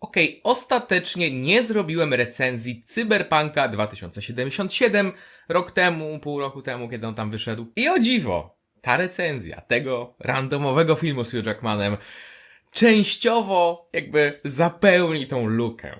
Okej, ostatecznie nie zrobiłem recenzji Cyberpunka 2077 rok temu, pół roku temu, kiedy on tam wyszedł. I o dziwo, ta recenzja tego randomowego filmu z Hugh Jackmanem częściowo jakby zapełni tą lukę.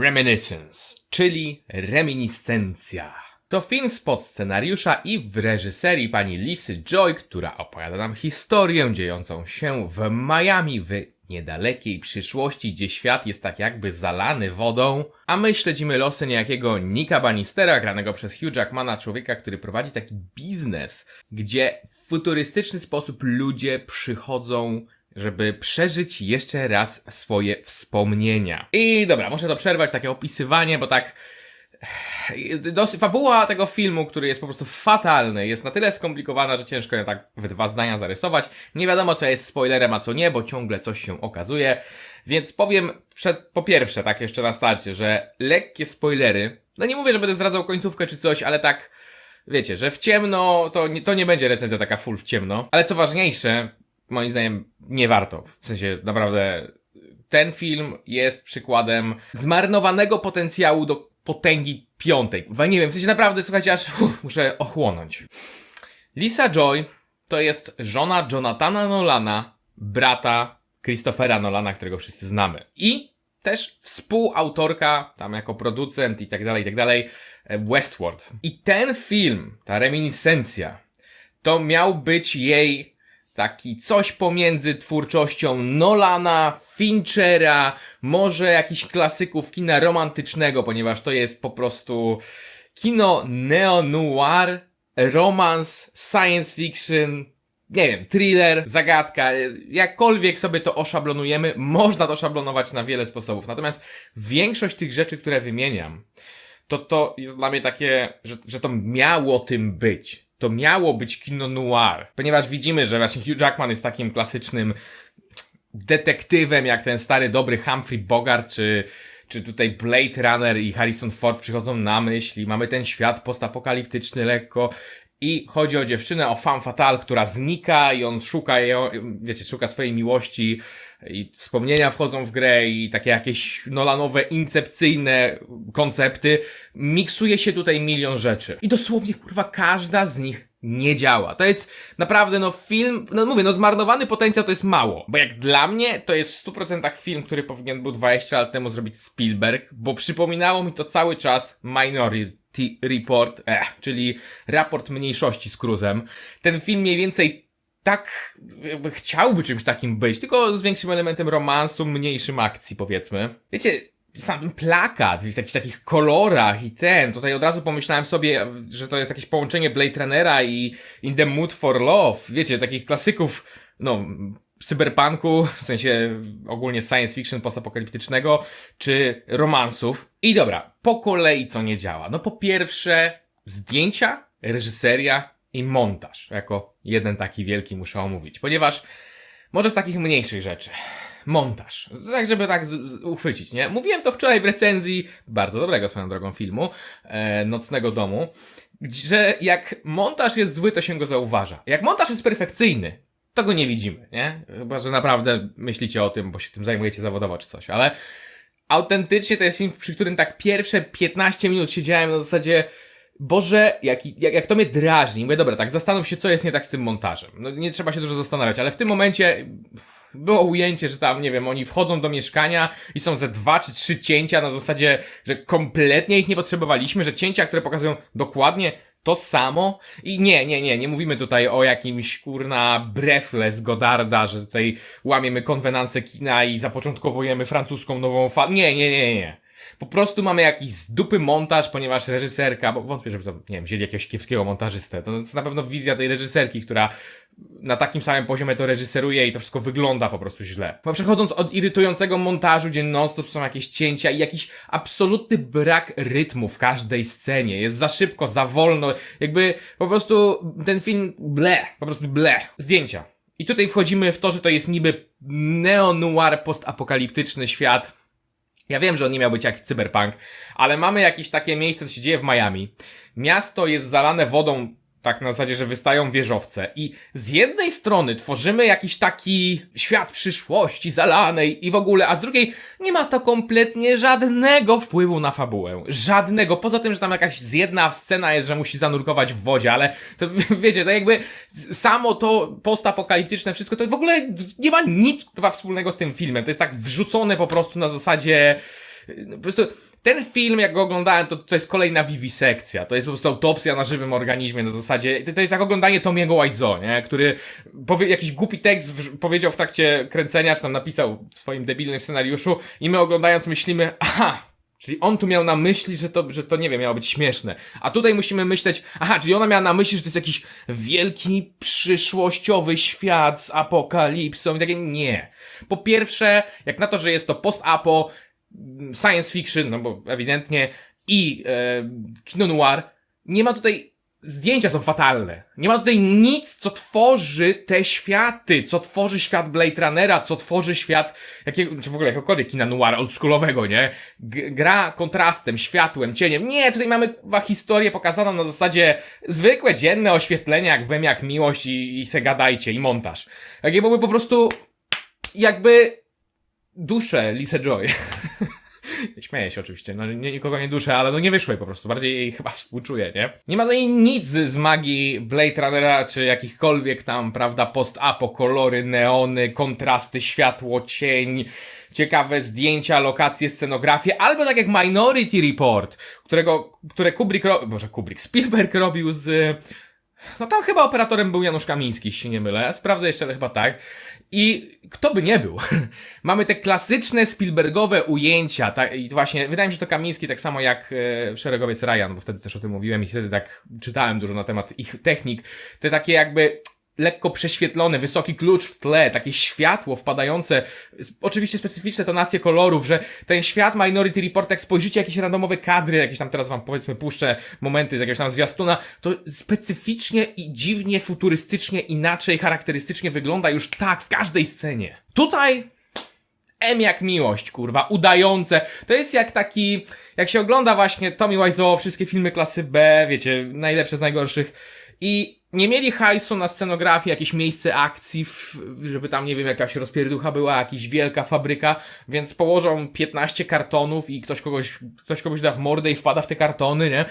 Reminiscence, czyli reminiscencja. To film spod scenariusza i w reżyserii pani Lisy Joy, która opowiada nam historię dziejącą się w Miami w niedalekiej przyszłości, gdzie świat jest tak jakby zalany wodą, a my śledzimy losy niejakiego Nika Bannistera, granego przez Hugh Jackmana, człowieka, który prowadzi taki biznes, gdzie w futurystyczny sposób ludzie przychodzą żeby przeżyć jeszcze raz swoje wspomnienia. I dobra, muszę to przerwać, takie opisywanie, bo tak. Dosyć, fabuła tego filmu, który jest po prostu fatalny, jest na tyle skomplikowana, że ciężko ją tak w dwa zdania zarysować. Nie wiadomo, co jest spoilerem, a co nie, bo ciągle coś się okazuje. Więc powiem przed, po pierwsze, tak jeszcze na starcie, że lekkie spoilery. No nie mówię, że będę zdradzał końcówkę czy coś, ale tak. Wiecie, że w ciemno to nie, to nie będzie recenzja taka full w ciemno. Ale co ważniejsze, moim zdaniem nie warto. W sensie naprawdę ten film jest przykładem zmarnowanego potencjału do potęgi piątej. Nie wiem, w sensie naprawdę, słuchajcie, aż uff, muszę ochłonąć. Lisa Joy to jest żona Jonathana Nolana, brata Christophera Nolana, którego wszyscy znamy. I też współautorka, tam jako producent i tak dalej, i tak dalej, e, Westworld. I ten film, ta reminiscencja, to miał być jej taki coś pomiędzy twórczością Nolana, Finchera, może jakichś klasyków kina romantycznego, ponieważ to jest po prostu kino neo-noir, romans, science fiction, nie wiem, thriller, zagadka, jakkolwiek sobie to oszablonujemy, można to szablonować na wiele sposobów. Natomiast większość tych rzeczy, które wymieniam, to to jest dla mnie takie, że, że to miało tym być. To miało być kino noir. Ponieważ widzimy, że właśnie Hugh Jackman jest takim klasycznym detektywem, jak ten stary dobry Humphrey Bogart, czy, czy tutaj Blade Runner i Harrison Ford przychodzą na myśl i mamy ten świat postapokaliptyczny lekko. I chodzi o dziewczynę, o femme fatale, która znika i on szuka ją, wiecie, szuka swojej miłości i wspomnienia wchodzą w grę i takie jakieś Nolanowe, incepcyjne koncepty. Miksuje się tutaj milion rzeczy. I dosłownie, kurwa, każda z nich nie działa. To jest naprawdę, no film, no mówię, no zmarnowany potencjał to jest mało. Bo jak dla mnie, to jest w 100% film, który powinien był 20 lat temu zrobić Spielberg, bo przypominało mi to cały czas Minority Report, eh, czyli raport mniejszości z Cruzem. Ten film mniej więcej tak jakby chciałby czymś takim być, tylko z większym elementem romansu, mniejszym akcji, powiedzmy. Wiecie, sam plakat w jakichś takich kolorach i ten, tutaj od razu pomyślałem sobie, że to jest jakieś połączenie Blade Runnera i In the Mood for Love, wiecie, takich klasyków, no, cyberpunku, w sensie ogólnie science fiction postapokaliptycznego, czy romansów. I dobra, po kolei co nie działa? No po pierwsze, zdjęcia, reżyseria i montaż, jako jeden taki wielki muszę omówić, ponieważ może z takich mniejszych rzeczy. Montaż. Tak, żeby tak uchwycić, nie? Mówiłem to wczoraj w recenzji bardzo dobrego swoją drogą filmu, e, Nocnego Domu, że jak montaż jest zły, to się go zauważa. Jak montaż jest perfekcyjny, to go nie widzimy, nie? Chyba, że naprawdę myślicie o tym, bo się tym zajmujecie zawodowo czy coś, ale autentycznie to jest film, przy którym tak pierwsze 15 minut siedziałem na zasadzie Boże, jak, jak, jak to mnie drażni. Mówię, dobra, tak, zastanów się, co jest nie tak z tym montażem. No nie trzeba się dużo zastanawiać, ale w tym momencie było ujęcie, że tam, nie wiem, oni wchodzą do mieszkania i są ze dwa czy trzy cięcia na zasadzie, że kompletnie ich nie potrzebowaliśmy, że cięcia, które pokazują dokładnie to samo. I nie, nie, nie, nie mówimy tutaj o jakimś kurna breathless Godarda, że tutaj łamiemy konwenansę kina i zapoczątkowujemy francuską nową falę. Nie, nie, nie, nie. Po prostu mamy jakiś z dupy montaż, ponieważ reżyserka, bo wątpię, żeby to, nie wiem, wzięli jakiegoś kiepskiego montażystę. To jest na pewno wizja tej reżyserki, która na takim samym poziomie to reżyseruje i to wszystko wygląda po prostu źle. Przechodząc od irytującego montażu, gdzie non-stop są jakieś cięcia i jakiś absolutny brak rytmu w każdej scenie. Jest za szybko, za wolno. Jakby po prostu ten film ble, po prostu ble. Zdjęcia. I tutaj wchodzimy w to, że to jest niby neo-noir postapokaliptyczny świat, ja wiem, że on nie miał być jak cyberpunk, ale mamy jakieś takie miejsce, co się dzieje w Miami. Miasto jest zalane wodą tak na zasadzie, że wystają wieżowce i z jednej strony tworzymy jakiś taki świat przyszłości zalanej i w ogóle, a z drugiej nie ma to kompletnie żadnego wpływu na fabułę. Żadnego. Poza tym, że tam jakaś z jedna scena jest, że musi zanurkować w wodzie, ale to wiecie, to jakby samo to postapokaliptyczne wszystko, to w ogóle nie ma nic wspólnego z tym filmem. To jest tak wrzucone po prostu na zasadzie po prostu ten film, jak go oglądałem, to, to jest kolejna wiwisekcja. To jest po prostu autopsja na żywym organizmie na zasadzie. To, to jest jak oglądanie Tomiego Wiseau, nie? Który powie, jakiś głupi tekst w, powiedział w trakcie kręcenia, czy tam napisał w swoim debilnym scenariuszu, i my oglądając myślimy, aha, Czyli on tu miał na myśli, że to, że to nie wiem, miało być śmieszne. A tutaj musimy myśleć, aha, czyli ona miała na myśli, że to jest jakiś wielki, przyszłościowy świat z apokalipsą i takie nie. Po pierwsze, jak na to, że jest to post-apo, science fiction, no bo ewidentnie, i e, kino noir, nie ma tutaj. Zdjęcia są fatalne. Nie ma tutaj nic, co tworzy te światy, co tworzy świat Blade Runnera, co tworzy świat jakiego, czy w ogóle jakiegokolwiek kina noir oldschoolowego, nie? G gra kontrastem, światłem, cieniem. Nie, tutaj mamy chyba historię pokazaną na zasadzie zwykłe, dzienne oświetlenia, jak wem, jak miłość i, i se gadajcie, i montaż. Takie były po prostu jakby duszę Lisa Joy. Śmieję się oczywiście, no nie, nikogo nie duszę, ale no nie wyszło jej po prostu, bardziej jej chyba współczuję, nie? Nie ma tutaj nic z magii Blade Runnera, czy jakichkolwiek tam, prawda, post-apo, kolory, neony, kontrasty, światło, cień, ciekawe zdjęcia, lokacje, scenografie, albo tak jak Minority Report, którego, które Kubrick, ro... Boże Kubrick, Spielberg robił z... No tam chyba operatorem był Janusz Kamiński, jeśli się nie mylę. Sprawdzę jeszcze, ale chyba tak. I kto by nie był? Mamy te klasyczne Spielbergowe ujęcia, tak, i właśnie, wydaje mi się, że to Kamiński tak samo jak e, Szeregowiec Ryan, bo wtedy też o tym mówiłem i wtedy tak czytałem dużo na temat ich technik. Te takie jakby lekko prześwietlone, wysoki klucz w tle, takie światło wpadające, oczywiście specyficzne tonacje kolorów, że ten świat Minority Report, jak spojrzycie jakieś randomowe kadry, jakieś tam teraz wam powiedzmy puszczę momenty z jakiegoś tam zwiastuna, to specyficznie i dziwnie, futurystycznie, inaczej, charakterystycznie wygląda już tak w każdej scenie. Tutaj M jak miłość, kurwa, udające. To jest jak taki, jak się ogląda właśnie Tommy Wiseau, wszystkie filmy klasy B, wiecie, najlepsze z najgorszych i nie mieli hajsu na scenografię, jakieś miejsce akcji, żeby tam, nie wiem, jakaś rozpierducha była, jakaś wielka fabryka, więc położą 15 kartonów i ktoś kogoś, ktoś kogoś da w mordę i wpada w te kartony, nie?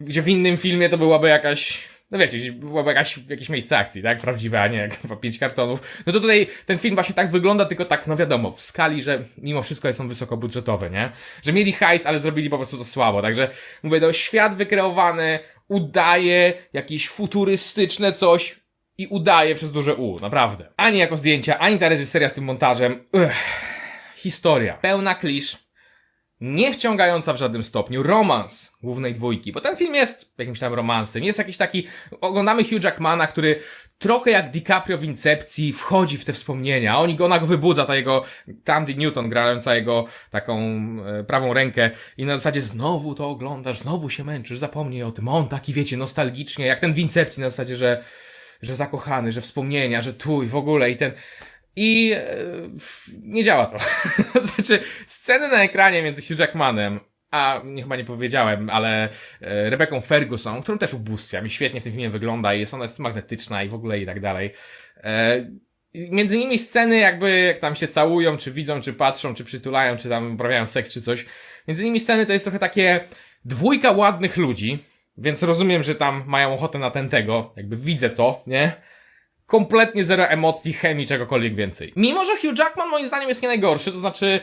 Gdzie w innym filmie to byłaby jakaś, no wiecie, byłaby jakaś, jakieś miejsce akcji, tak? Prawdziwe, a nie jak chyba 5 kartonów. No to tutaj ten film właśnie tak wygląda, tylko tak, no wiadomo, w skali, że mimo wszystko są wysokobudżetowe, nie? Że mieli hajs, ale zrobili po prostu to słabo, także mówię, no świat wykreowany, udaje jakieś futurystyczne coś i udaje przez duże U, naprawdę. Ani jako zdjęcia, ani ta reżyseria z tym montażem. Ugh. Historia. Pełna klisz. Nie wciągająca w żadnym stopniu. Romans głównej dwójki, bo ten film jest jakimś tam romansem. Jest jakiś taki. Oglądamy Hugh Jackmana, który trochę jak DiCaprio w Incepcji wchodzi w te wspomnienia. Oni go, ona go wybudza, ta jego Tandy Newton grająca jego taką e, prawą rękę i na zasadzie znowu to oglądasz, znowu się męczysz, zapomnij o tym. On taki, wiecie, nostalgicznie, jak ten w Incepcji na zasadzie, że, że zakochany, że wspomnienia, że tu i w ogóle i ten... I e, nie działa to. znaczy, sceny na ekranie między Hugh Jackmanem a nie, chyba nie powiedziałem, ale e, Rebeką Ferguson, którą też ubóstwiam i świetnie w tym filmie wygląda i jest ona jest magnetyczna i w ogóle i tak dalej. E, między nimi sceny jakby jak tam się całują, czy widzą, czy patrzą, czy przytulają, czy tam uprawiają seks, czy coś. Między nimi sceny to jest trochę takie dwójka ładnych ludzi, więc rozumiem, że tam mają ochotę na ten tego, jakby widzę to, nie? Kompletnie zero emocji, chemii, czegokolwiek więcej. Mimo, że Hugh Jackman moim zdaniem jest nie najgorszy, to znaczy,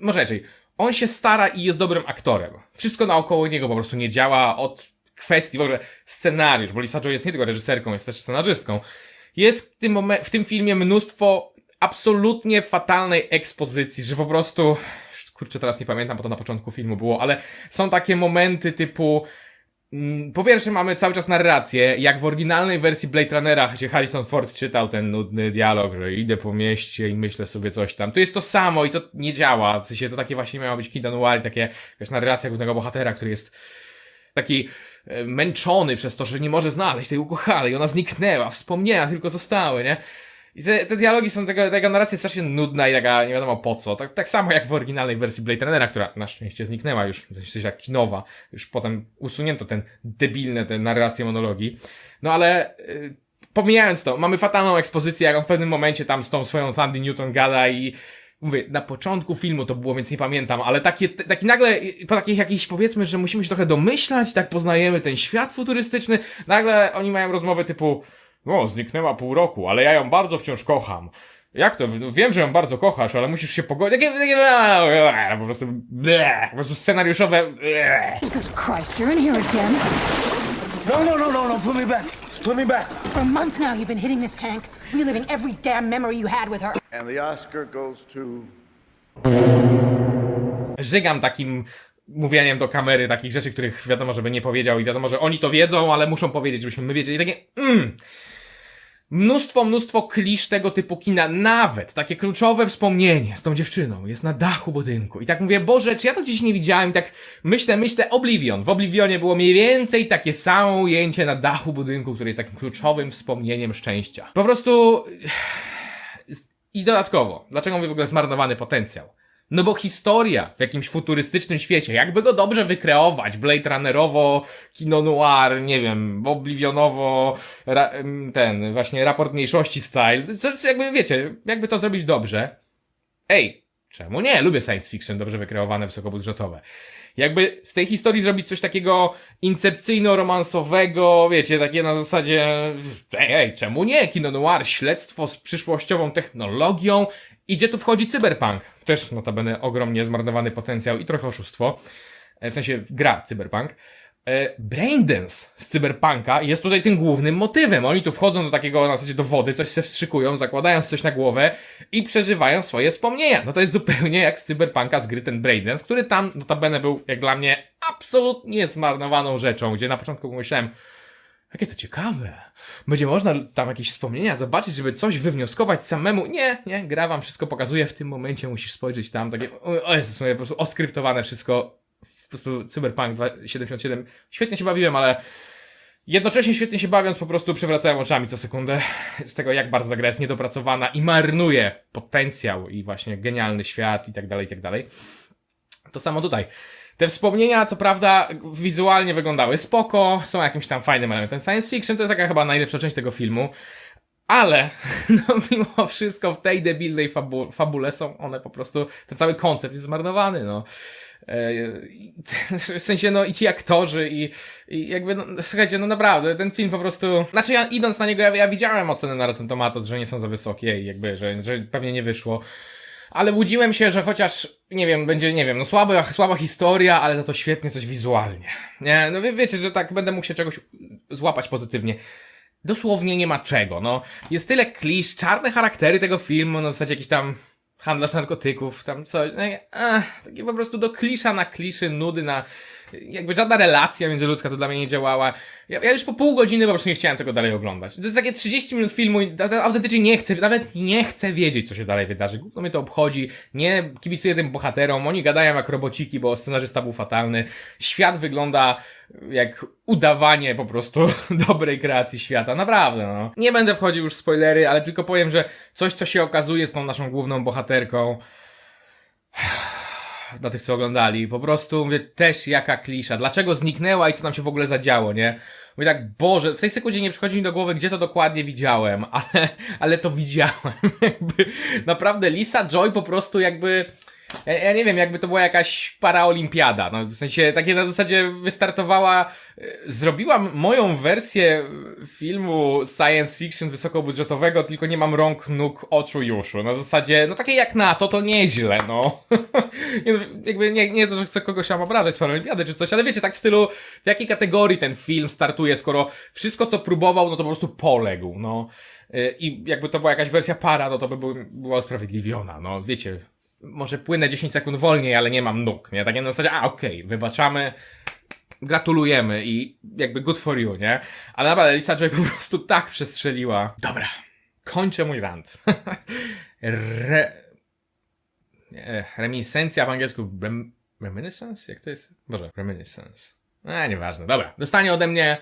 może raczej, on się stara i jest dobrym aktorem. Wszystko naokoło niego po prostu nie działa od kwestii w ogóle scenariusz, bo Lisa Joy jest nie tylko reżyserką, jest też scenarzystką. Jest w tym, momen- w tym filmie mnóstwo absolutnie fatalnej ekspozycji, że po prostu kurczę, teraz nie pamiętam, bo to na początku filmu było, ale są takie momenty typu po pierwsze mamy cały czas narrację, jak w oryginalnej wersji Blade Runnera, gdzie Harrison Ford czytał ten nudny dialog, że idę po mieście i myślę sobie coś tam. Tu jest to samo i to nie działa. W sensie to takie właśnie miało być Kid Noir, takie jakaś narracja głównego bohatera, który jest taki e, męczony przez to, że nie może znaleźć tej ukochanej, ona zniknęła, wspomnienia tylko zostały, nie? I te, te dialogi są, tego, tego narracja strasznie nudna i taka nie wiadomo po co. Tak, tak samo jak w oryginalnej wersji Blade Runnera, która na szczęście zniknęła już, w sensie jak kinowa. Już potem usunięto ten debilne, te narracje, monologi. No ale y, pomijając to, mamy fatalną ekspozycję, jak on w pewnym momencie tam z tą swoją Sandy Newton gada i mówię, na początku filmu to było, więc nie pamiętam, ale takie, taki nagle, po takich jakichś powiedzmy, że musimy się trochę domyślać, tak poznajemy ten świat futurystyczny, nagle oni mają rozmowę typu, no, zniknęła pół roku, ale ja ją bardzo wciąż kocham. Jak to? No, Wiem, że ją bardzo kochasz, ale musisz się pogodzić. Po prostu, bleh, po prostu scenariuszowe. Jesus Christ, you're in here again. No, no, no, no, no, put me back. Put me back. For months now, you've been hitting this tank, reliving every damn memory you had with her. And the Oscar goes to żygam takim mówieniem do kamery takich rzeczy, których wiadomo, żeby nie powiedział i wiadomo, że oni to wiedzą, ale muszą powiedzieć, żebyśmy my wiedzieli. Takie, mm. Mnóstwo, mnóstwo klisz tego typu kina, nawet takie kluczowe wspomnienie z tą dziewczyną jest na dachu budynku. I tak mówię, Boże, czy ja to gdzieś nie widziałem? I tak myślę, myślę, Oblivion. W Oblivionie było mniej więcej takie samo ujęcie na dachu budynku, który jest takim kluczowym wspomnieniem szczęścia. Po prostu... I dodatkowo, dlaczego mówię w ogóle zmarnowany potencjał? No bo historia w jakimś futurystycznym świecie, jakby go dobrze wykreować, Blade Runnerowo, kino noir, nie wiem, oblivionowo, ten, właśnie raport mniejszości style, co jakby wiecie, jakby to zrobić dobrze. Ej, czemu nie? Lubię science fiction dobrze wykreowane, wysokobudżetowe. Jakby z tej historii zrobić coś takiego incepcyjno-romansowego, wiecie, takie na zasadzie, ej, ej, czemu nie? Kino noir, śledztwo z przyszłościową technologią. I gdzie tu wchodzi cyberpunk? Też notabene ogromnie zmarnowany potencjał i trochę oszustwo. E, W sensie gra cyberpunk. E, Braindance z cyberpunka jest tutaj tym głównym motywem. Oni tu wchodzą do takiego, na zasadzie do wody, coś se wstrzykują, zakładając coś na głowę i przeżywają swoje wspomnienia. No to jest zupełnie jak z cyberpunka z gry ten Braindance, który tam notabene był, jak dla mnie, absolutnie zmarnowaną rzeczą, gdzie na początku myślałem, Jakie to ciekawe. Będzie można tam jakieś wspomnienia zobaczyć, żeby coś wywnioskować samemu. Nie, nie, gra wam wszystko pokazuje, w tym momencie musisz spojrzeć tam, takie, o Jezus, moje po prostu oskryptowane wszystko. Prostu Cyberpunk 77. Świetnie się bawiłem, ale jednocześnie świetnie się bawiąc, po prostu przewracałem oczami co sekundę z tego, jak bardzo ta gra jest niedopracowana i marnuje potencjał i właśnie genialny świat i tak dalej, i tak dalej. To samo tutaj. Te wspomnienia, co prawda, wizualnie wyglądały spoko, są jakimś tam fajnym elementem science fiction, to jest taka chyba najlepsza część tego filmu. Ale, no mimo wszystko w tej debilnej fabu fabule są one po prostu, ten cały koncept jest zmarnowany, no. E, W sensie, no i ci aktorzy i, i jakby, no, słuchajcie, no naprawdę, ten film po prostu, znaczy ja idąc na niego, ja, ja widziałem oceny na Rotten Tomatoes, że nie są za wysokie i jakby, że, że pewnie nie wyszło. Ale łudziłem się, że chociaż, nie wiem, będzie, nie wiem, no słaba, słaba historia, ale to świetnie coś wizualnie. Nie, no wie, wiecie, że tak będę mógł się czegoś złapać pozytywnie. Dosłownie nie ma czego, no. Jest tyle klisz, czarne charaktery tego filmu, na zasadzie jakiś tam handlarz narkotyków, tam coś, no, takie po prostu do klisza na kliszy, nudy na, jakby żadna relacja międzyludzka to dla mnie nie działała. Ja, ja już po pół godziny po prostu nie chciałem tego dalej oglądać. To jest takie 30 minut filmu i autentycznie nie chcę, nawet nie chcę wiedzieć, co się dalej wydarzy. Gówno mnie to obchodzi, nie kibicuję tym bohaterom, oni gadają jak robociki, bo scenarzysta był fatalny. Świat wygląda jak udawanie po prostu dobrej kreacji świata, naprawdę no. Nie będę wchodził już w spoilery, ale tylko powiem, że coś, co się okazuje z tą naszą główną bohaterką, dla tych, co oglądali. Po prostu mówię, też jaka klisza. Dlaczego zniknęła i co tam się w ogóle zadziało, nie? Mówię tak, Boże, w tej sekundzie nie przychodzi mi do głowy, gdzie to dokładnie widziałem, ale, ale to widziałem. naprawdę Lisa Joy po prostu jakby... Ja, ja nie wiem, jakby to była jakaś paraolimpiada, no w sensie takie na zasadzie wystartowała, e, zrobiłam moją wersję filmu science fiction wysokobudżetowego, tylko nie mam rąk, nóg, oczu i. Na zasadzie, no takie jak na to, to nieźle, no. jakby nie, nie to, że chcę kogoś tam obrażać z paraolimpiady czy coś, ale wiecie, tak w stylu, w jakiej kategorii ten film startuje, skoro wszystko co próbował, no to po prostu poległ, no. Y, I jakby to była jakaś wersja para, no to by był, była usprawiedliwiona, no wiecie. Może płynę 10 sekund wolniej, ale nie mam nóg, nie? Takie na zasadzie, a okej, wybaczamy, gratulujemy i jakby good for you, nie? Ale naprawdę Lisa Joy po prostu tak przestrzeliła. Dobra, kończę mój rant. Re... Reminiscencja w angielsku rem... Reminiscence? Jak to jest? Boże, reminiscence. A, nieważne. Dobra, dostanie ode mnie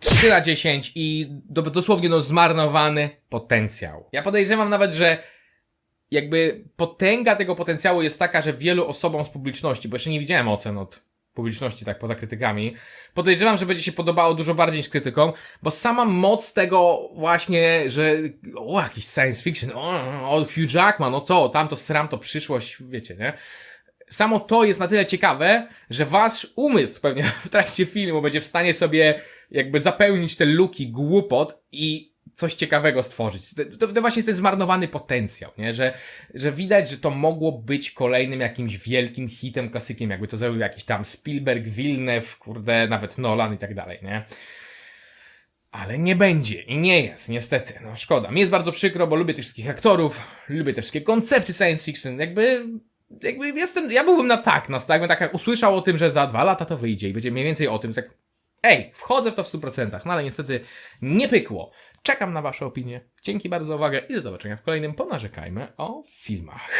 3 na 10 i do, dosłownie no zmarnowany potencjał. Ja podejrzewam nawet, że jakby potęga tego potencjału jest taka, że wielu osobom z publiczności, bo jeszcze nie widziałem ocen od publiczności, tak poza krytykami, podejrzewam, że będzie się podobało dużo bardziej niż krytykom, bo sama moc tego właśnie, że o, jakiś science fiction, o, o Hugh Jackman, no to, tamto sram, to przyszłość, wiecie, nie? Samo to jest na tyle ciekawe, że wasz umysł pewnie w trakcie filmu będzie w stanie sobie jakby zapełnić te luki głupot i coś ciekawego stworzyć. To, to właśnie jest ten zmarnowany potencjał, nie? Że, że widać, że to mogło być kolejnym jakimś wielkim hitem, klasykiem, jakby to zrobił jakiś tam Spielberg, Villeneuve, kurde, nawet Nolan i tak dalej, nie? Ale nie będzie i nie jest, niestety. No szkoda. Mi jest bardzo przykro, bo lubię tych wszystkich aktorów, lubię te wszystkie koncepty science fiction. Jakby, jakby jestem, ja byłbym na tak, na jakbym tak jak usłyszał o tym, że za dwa lata to wyjdzie i będzie mniej więcej o tym, tak ej, wchodzę w to w 100%, no ale niestety nie pykło. Czekam na wasze opinie. Dzięki bardzo za uwagę i do zobaczenia w kolejnym Ponarzekajmy o filmach.